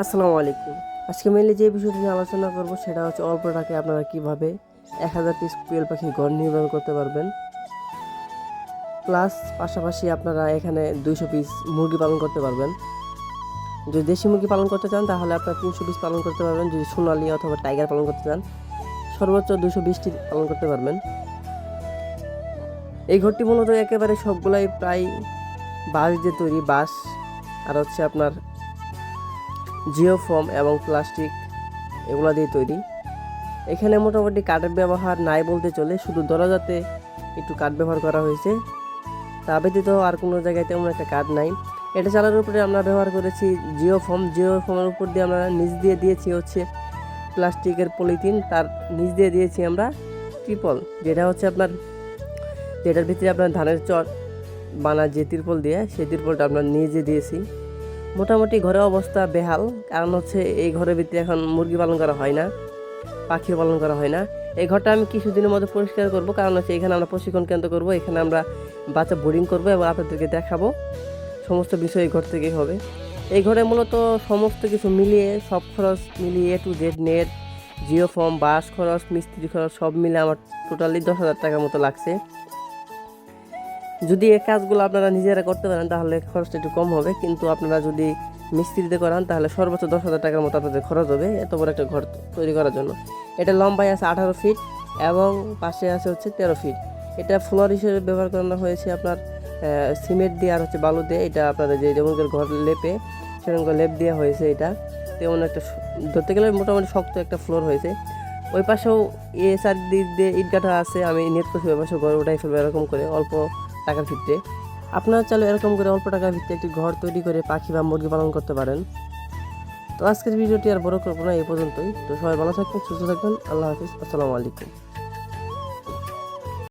আসসালামু আলাইকুম। আজকে মেনলি যে বিষয়টি নিয়ে আলোচনা করব সেটা হচ্ছে অল্প টাকায় আপনারা কীভাবে এক হাজার পিস কুয়েল পাখির ঘর নির্মাণ করতে পারবেন। প্লাস পাশাপাশি আপনারা এখানে দুইশো পিস মুরগি পালন করতে পারবেন। যদি দেশি মুরগি পালন করতে চান, তাহলে আপনারা তিনশো পিস পালন করতে পারবেন। যদি সোনালি অথবা টাইগার পালন করতে চান, সর্বোচ্চ দুশো বিশটি পালন করতে পারবেন। এই ঘরটি মূলত একেবারে সবগুলাই প্রায় বাঁশ দিয়ে তৈরি বাঁশ, আর হচ্ছে আপনার জিও ফোম এবং প্লাস্টিক এগুলো দিয়ে তৈরি। এখানে মোটামুটি কাঠের ব্যবহার নাই বলতে চলে, শুধু দরজাতে একটু কাঠ ব্যবহার করা হয়েছে। তা ব্যতীত আর কোনো জায়গায় তেমন একটা কাঠ নাই। এটা চালানোর উপরে আমরা ব্যবহার করেছি জিও ফোম জিও ফোমের উপর দিয়ে আমরা নিচ দিয়ে দিয়েছি হচ্ছে প্লাস্টিকের পলিথিন। তার নিচ দিয়ে দিয়েছি আমরা ট্রিপল যেটা হচ্ছে আপনার, যেটার ভিতরে আপনার ধানের চট বানা যে তিরপল দিয়ে, সেই তিরপলটা আমরা নিজে দিয়েছি। মোটামুটি ঘরের অবস্থা বেহাল, কারণ হচ্ছে এই ঘরের ভিতরে এখন মুরগি পালন করা হয় না পাখি পালন করা হয় না। এই ঘরটা আমি কিছুদিনের মধ্যে পরিষ্কার করব, কারণ হচ্ছে এখানে আমরা প্রশিক্ষণ কেন্দ্র করব, এখানে আমরা বাচ্চা বোর্ডিং করব এবং আপনাদেরকে দেখাবো সমস্ত বিষয় এই ঘর থেকেই হবে। এই ঘরে মূলত সমস্ত কিছু মিলিয়ে, সব খরচ মিলিয়ে to Z net Jio form bus খরচ, মিস্ত্রি খরচ, সব মিলে আমার টোটালি দশ হাজার টাকার মতো লাগছে। যদি এই কাজগুলো আপনারা নিজেরা করতে পারেন, তাহলে খরচটা একটু কম হবে। কিন্তু আপনারা যদি মিস্ত্রিতে করান, তাহলে সর্বোচ্চ দশ হাজার টাকার মতো আপনাদের খরচ হবে। এত বড় একটা ঘর তৈরি করার জন্য। এটা লম্বায় আছে আঠারো ফিট এবং পাশে আছে হচ্ছে তেরো ফিট। এটা ফ্লোর হিসেবে ব্যবহার করানো হয়েছে আপনার সিমেন্ট দিয়ে আর হচ্ছে বালু দিয়ে। এটা আপনাদের যে যেমন ঘর লেপে সেরকম করে লেপ দেওয়া হয়েছে এটা। তেমন একটা ধরতে গেলে মোটামুটি শক্ত একটা ফ্লোর হয়েছে। ওই পাশেও এ চারদিক দিয়ে ইট গাঁথা আছে। আমি নেট করছি ওই পাশে ঘর উঠাই ফেলব এরকম করে। অল্প টাকার ভিত্তিতে। আপনারা চাইলে এরকম করে অল্প টাকার ভিত্তিতে একটি ঘর তৈরি করে পাখি বা মুরগি পালন করতে পারেন। তো আজকের ভিডিওটি আর বড় করব না, এই পর্যন্তই। তো সবাই ভালো থাকবেন, সুস্থ থাকবেন। আল্লাহ হাফিজ। আসসালামু আলাইকুম।